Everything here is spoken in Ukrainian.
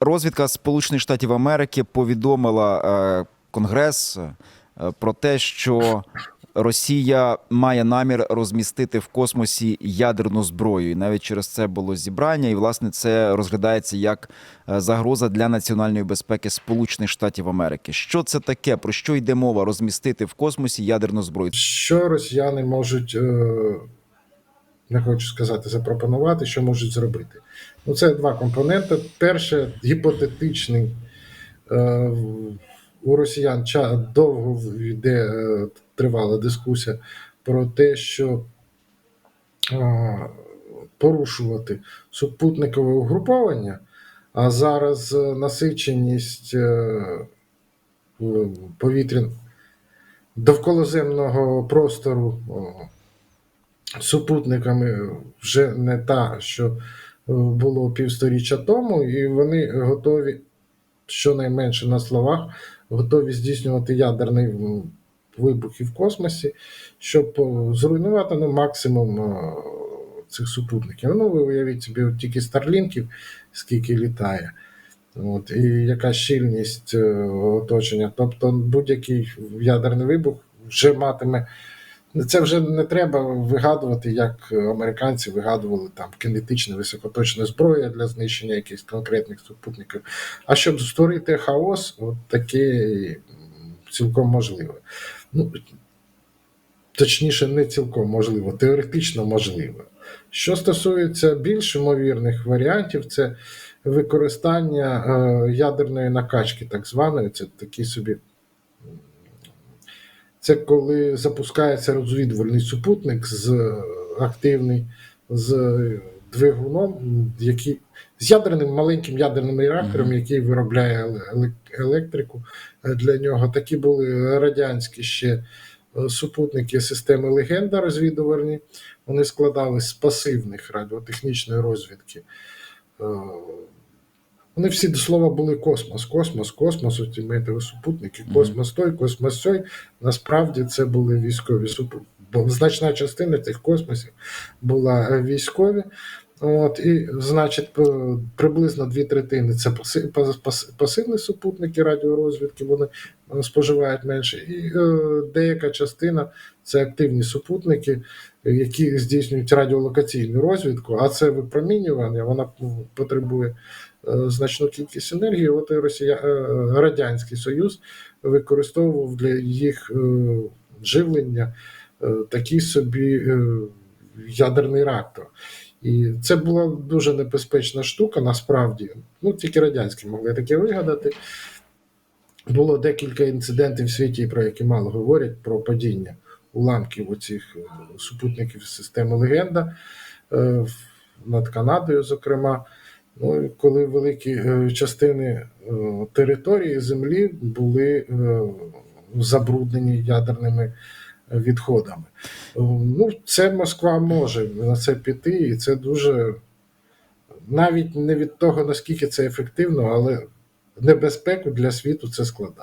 Розвідка Сполучених Штатів Америки повідомила е, Конгрес е, про те, що Росія має намір розмістити в космосі ядерну зброю. І навіть через це було зібрання, і власне це розглядається як е, загроза для національної безпеки Сполучених Штатів Америки. Що це таке? Про що йде мова? Розмістити в космосі ядерну зброю? Що росіяни можуть, не хочу сказати, запропонувати, що можуть зробити? Ну, це два компоненти. Перше, гіпотетичний е, у росіян довго йде е, тривала дискусія про те, що е, порушувати супутникове угруповання, а зараз е, насиченість е, повітрян довколоземного простору о, супутниками вже не та, що е, було півсторіччя тому, і вони готові, щонайменше на словах, готові здійснювати ядерний вибух в космосі, щоб зруйнувати ну, максимум цих супутників. Ну, ви уявіть собі, от тільки старлінків, скільки літає. От, і яка щільність е, оточення. Тобто будь-який ядерний вибух вже матиме. Це вже не треба вигадувати, як американці вигадували там кинетичне високоточне зброя для знищення якихось конкретних супутників. А щоб створити хаос, от таке цілком можливо. Ну, точніше, не цілком можливо, теоретично можливо. Що стосується більш ймовірних варіантів, це використання е, ядерної накачки, так званої, це такі собі. Це коли запускається розвідувальний супутник з е, активний з двигуном, м, який з ядерним маленьким ядерним реактором, Мгм. який виробляє еле- еле- електрику е, для нього. Такі були радянські ще е, супутники системи легенда розвідувальні. Вони складались з пасивних радіотехнічної розвідки. Вони всі до слова були космос, космос, космос, оті метові супутники, космос той, космос сьой. Насправді це були військові супутники. Бо значна частина цих космосів була е, військові. От, і, значить, приблизно дві третини це паси- пас- пас- пасивні супутники радіорозвідки, вони е, споживають менше. І е, деяка частина це активні супутники, які здійснюють радіолокаційну розвідку, а це випромінювання, вона потребує значну кількість енергії. От і Росія, е, Радянський Союз використовував для їх е, живлення е, такий собі е, ядерний реактор. І це була дуже небезпечна штука, насправді. Ну, тільки радянські могли таке вигадати. Було декілька інцидентів в світі, про які мало говорять, про падіння уламків оцих е, супутників системи легенда е, над Канадою, зокрема. Ну, коли великі е, частини е, території Землі були е, забруднені ядерними відходами. Ну, це Москва може на це піти, і це дуже навіть не від того, наскільки це ефективно, але небезпеку для світу це складає.